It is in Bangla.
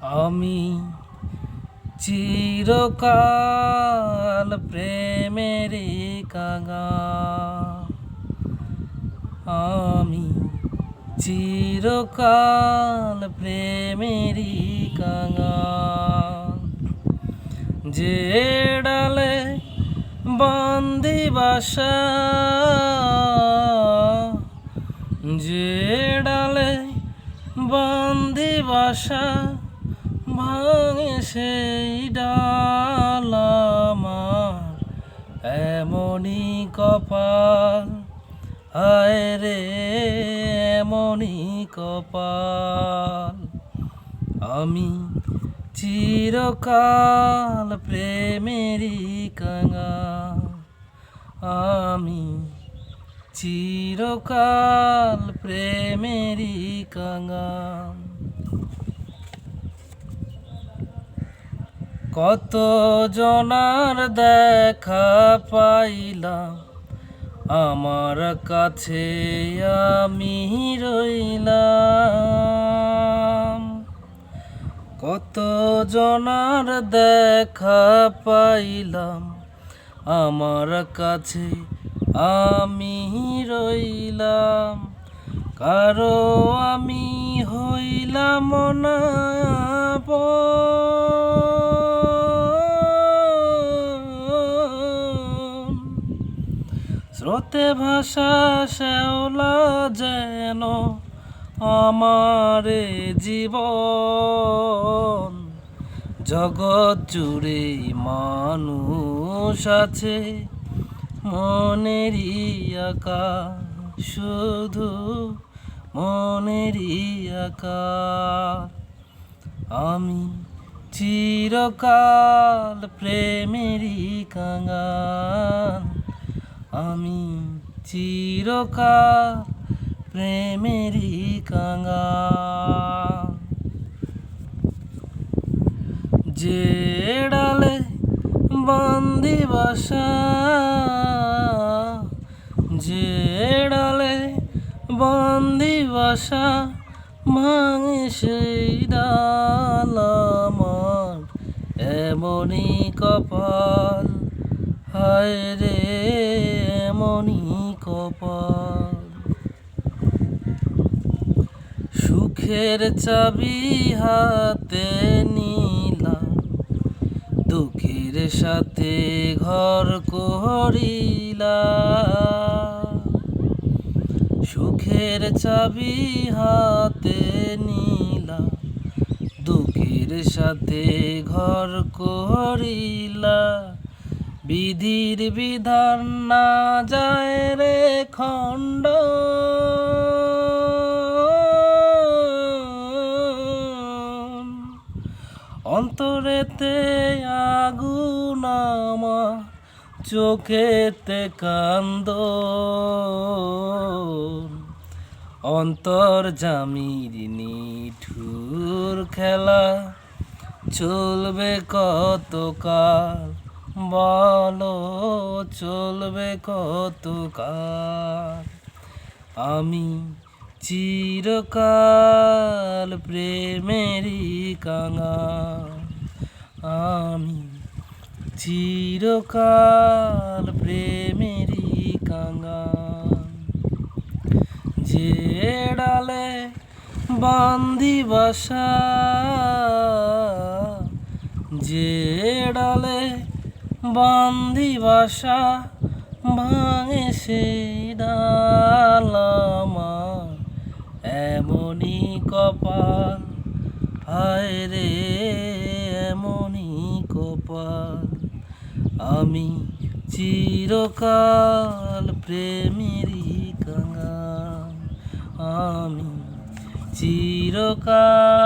আমি চিরকাল প্রেমের কাঙা। আমি চিরকাল প্রেমের কাঙা। যে ডালে বন্দি বাসা, যে ডালে বন্দি বাসা ভাঙে সেই ডাল আমার, এমনই কপাল। হায় রে, এমনই কপাল। আমি চিরকাল প্রেমেরই কাঙা আমি চিরকাল প্রেমেরই কাঙা কত জনার দেখা পাইলাম। আমার কাছে আমি রইলাম। কত জনার দেখা পাইলাম। আমার কাছে আমি রইলাম। কারও আমি হইলাম না স্রোতে ভাষা শ্যাওলা যেন আমারে জীবন। জগৎ জুড়ে মানুষ আছে, মনেরই আকাশ শুধু মনেরই আকাশ আমি চিরকাল প্রেমেরই কাঙাল। আমি চিরকাল প্রেমেরই কাঙাল যে ডালে বন্দি বাসা, যে ডালে বন্দি বাসা, ভাঙে সেই ডাল আমার। এমনই কপাল হায় রে এমনই কপাল সুখের চাবি হাতে নিলাম। দুঃখের সাথে ঘর করিলা সুখের চাবি হাতে নিলাম। দুঃখের সাথে ঘর করিলা বিধির বিধান না যায় রে খণ্ড অন্তরেতে আগুন আমার, চোখেতে কান্দ অন্তর জামির নিঠুর খেলা, চলবে কতকাল? বলো, চলবে কতকাল? আমি চিরকাল প্রেমেরই কাঙা আমি চিরকাল প্রেমেরই কাঙা যে ডালে বান্দি বাসা, যে ডালে বান্দি বাসা ভাঙে সেই ডাল আমার। এমনই কপাল, হায় রে। কপাল আমি চিরকাল প্রেমেরই কাঙাল। আমি চিরকাল